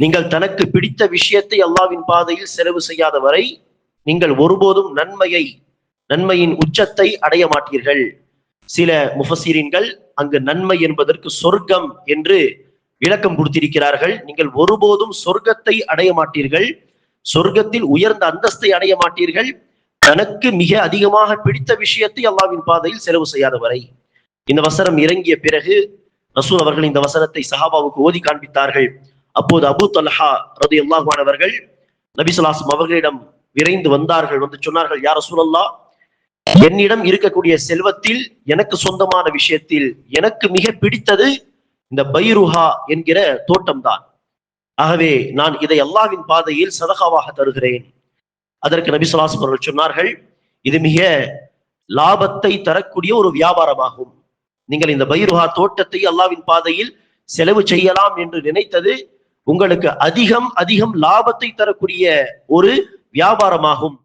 நீங்கள் தனக்கு பிடித்த விஷயத்தை அல்லாவின் பாதையில் செலவு செய்யாத வரை நீங்கள் ஒருபோதும் நன்மையை நன்மையின் உச்சத்தை அடைய மாட்டீர்கள். சில முஃபசீரின்கள் அங்கு நன்மை என்பதற்கு சொர்க்கம் என்று விளக்கம் கொடுத்திருக்கிறார்கள். நீங்கள் ஒருபோதும் சொர்க்கத்தை அடைய மாட்டீர்கள். சொர்க்கத்தில் உயர்ந்த அந்தஸ்தை அடைய மாட்டீர்கள். தனக்கு மிக அதிகமாக பிடித்த விஷயத்தை அல்லாவின் பாதையில் செலவு செய்யாத வரை. இந்த வசனம் இறங்கிய பிறகு ரசூல் அவர்கள் இந்த வசனத்தை சஹாபாவுக்கு ஓதி காண்பித்தார்கள். அப்போது அபு தல்ஹா ரது அவர்கள் நபிசுலாசம் அவர்களிடம் விரைந்து வந்தார்கள் வந்து சொன்னார்கள் யார சூழல்லா என்னிடம் இருக்கக்கூடிய செல்வத்தில் எனக்கு சொந்தமான விஷயத்தில் எனக்கு மிக பிடித்தது இந்த பைருஹா என்கிற தோட்டம்தான். ஆகவே நான் இதை அல்லாவின் பாதையில் சதகாவாக தருகிறேன். அதற்கு நபி அவர்கள் சொன்னார்கள் இது மிக லாபத்தை தரக்கூடிய ஒரு வியாபாரமாகும். நீங்கள் இந்த பைருஹா தோட்டத்தை அல்லாவின் பாதையில் செலவு செய்யலாம் என்று நினைத்தது உங்களுக்கு அதிகம் அதிகம் லாபத்தை தரக்கூடிய ஒரு வியாபாரமாகும்.